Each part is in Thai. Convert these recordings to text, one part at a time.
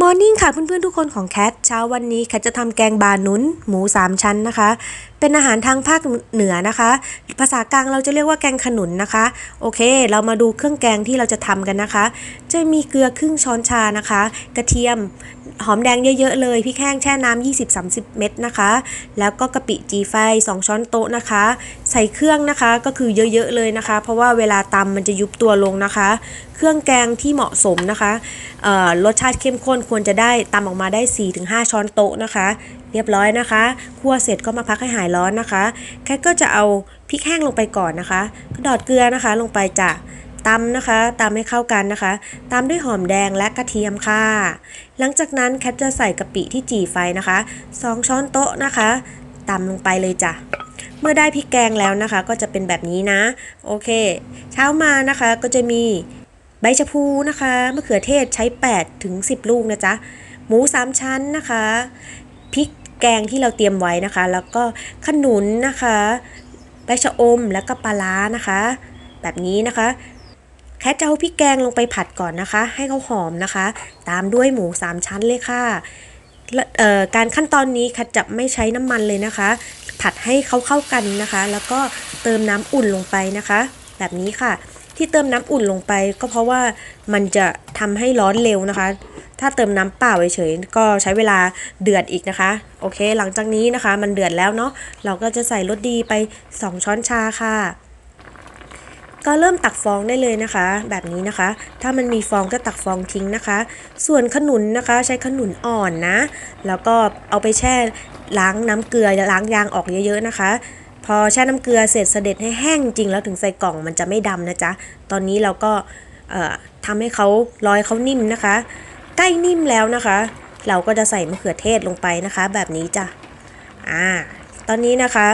มอร์นิ่งค่ะเพื่อนๆทุกคนของแคทเช้าวันนี้แคทจะทำแกงบานุนหมู 3 ชั้นนะคะเป็นอาหารทางภาคเหนือนะคะ ภาษากลางเราจะเรียกว่าแกงขนุนนะคะ โอเค เรามาดูเครื่องแกงที่เราจะทำกันนะคะ จะมีเกลือครึ่งช้อนชานะคะ กระเทียมหอมแดงเยอะๆเลยพริกแห้งแช่น้ำ20-30 เม็ดนะคะ แล้วก็กะปิจีไฟ 2 ช้อนโต๊ะนะคะ ใส่เครื่องนะคะก็คือเยอะๆเลยนะคะ เพราะว่าเวลาตำมันจะยุบตัวลงนะคะ เครื่องแกงที่เหมาะสมนะคะรสชาติเข้มข้นควรจะได้ตำออกมาได้ 4-5 ช้อนโต๊ะนะคะ เรียบร้อยนะคะคั่วเสร็จก็มาพักให้หายร้อนนะคะแค่ก็จะเอาพริกแห้งลงไปก่อนนะคะก็ดอดเกลือนะคะลงไปจ้ะตำนะคะตำให้เข้ากันนะคะ ตามด้วยหอมแดงและกระเทียมค่ะ หลังจากนั้นแคทจะใส่กะปิที่จี่ไฟนะคะ2ช้อนโต๊ะนะคะตำลงไปเลยจ้ะเมื่อได้พริกแกงแล้วนะคะ ก็จะเป็นแบบนี้นะ โอเค เช้ามานะคะก็จะมีใบชะพูนะคะมะเขือเทศใช้8ถึง10 ลูกนะจ๊ะหมู 3 ชั้นนะคะ พริกแกงที่เราเตรียมไว้นะคะ แล้วก็ขนุนนะคะใบชะอมแล้วก็ปลาร้านะคะ แบบนี้นะคะ แค่จะเอาพริกแกงลงไปผัดก่อนนะคะ ให้เขาหอมนะคะ ตามด้วยหมู 3 ชั้นเลยค่ะการขั้นตอนนี้ค่ะจะไม่ใช้น้ำมันเลยนะคะ ผัดให้เขาเข้ากันนะคะ แล้วก็เติมน้ำอุ่นลงไปนะคะ แบบนี้ค่ะ ที่เติมน้ำอุ่นลงไป ก็เพราะว่ามันจะทำให้ร้อนเร็วนะคะ ถ้าเติมน้ำเปล่าเฉยๆก็ใช้เวลาเดือดอีกนะคะ โอเค หลังจากนี้นะคะ มันเดือดแล้วเนาะเราก็จะใส่รสดีไป 2 ช้อนชาค่ะ ก็เริ่มตักฟองได้เลยนะคะ แบบนี้นะคะ ถ้ามันมีฟองก็ตักฟองทิ้งนะคะ ส่วนขนุนนะคะ ใช้ขนุนอ่อนนะ แล้วก็เอาไปแช่ล้างน้ำเกลือล้างยางออกเยอะๆนะคะพอแช่น้ำเกลือเสร็จเสด็จให้แห้งจริงแล้วถึงใส่กล่องมันจะไม่ดำนะจ๊ะ ตอนนี้เราก็ทำให้เขารอยเขานิ่มนะคะ ใกล้นิ่มแล้วนะคะ เราก็จะใส่มะเขือเทศลงไปนะคะ แบบนี้จ้ะอ่าตอนนี้นะคะ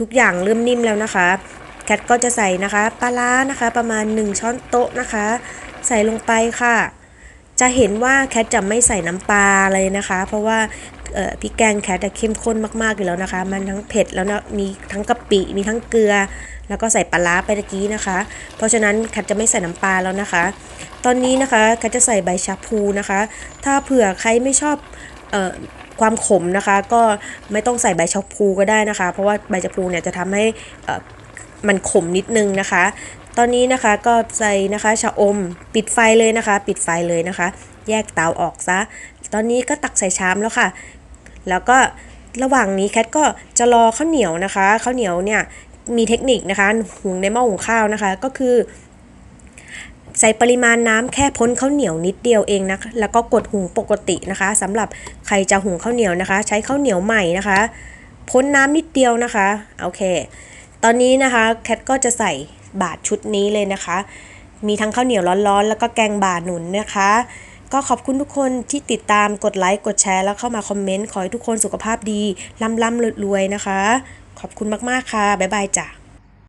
ทุกอย่างเริ่มนิ่มแล้วนะคะแคทก็จะใส่นะคะปลาร้านะคะ ประมาณ 1 ช้อนโต๊ะนะคะ ใส่ลงไปค่ะ จะเห็นว่าแคทจะไม่ใส่น้ำปลาเลยนะคะ เพราะว่าเอ่อพริกแกงแคทจะเข้มข้นมากๆอยู่แล้วนะคะ มันทั้งเผ็ดแล้วนะมีทั้งกะปิมีทั้งเกลือ แล้วก็ใส่ปลาร้าไปตะกี้นะคะ เพราะฉะนั้นแคทจะไม่ใส่น้ำปลาแล้วนะคะ ตอนนี้นะคะแคทจะใส่ใบชะพูนะคะ ถ้าเผื่อใครไม่ชอบออความขมนะคะ ก็ไม่ต้องใส่ใบชะพูก็ได้นะคะ เพราะว่าใบชะพูเนี่ยจะทำให้มันขมนิดนึงนะคะ ตอนนี้นะคะก็ใส่นะคะชะอมปิดไฟเลยนะคะ ปิดไฟเลยนะคะ แยกเตาออกซะ ตอนนี้ก็ตักใส่ชามแล้วค่ะ แล้วก็ระหว่างนี้แคทก็จะรอข้าวเหนียวนะคะข้าวเหนียวเนี่ยมีเทคนิคนะคะหุงในหม้อหุงข้าวนะคะ ก็คือ ใส่ปริมาณน้ำแค่พ้นข้าวเหนียวนิดเดียวเองนะคะแล้วก็กดหุงปกตินะคะสำหรับใครจะหุงข้าวเหนียวนะคะ ใช้ข้าวเหนียวใหม่นะคะ พ้นน้ำนิดเดียวนะคะโอเค ตอนนี้นะคะแคทก็จะใส่ บาทชุดนี้เลยนะคะ มีทั้งข้าวเหนียวร้อนๆ แล้วก็แกงบาหนุนนะคะ ก็ขอบคุณทุกคนที่ติดตามกดไลค์กดแชร์แล้วเข้ามาคอมเมนต์ ขอให้ทุกคนสุขภาพดีร่ำๆรวยๆนะคะ ขอบคุณมากๆค่ะ บ๊ายบายจ้ะ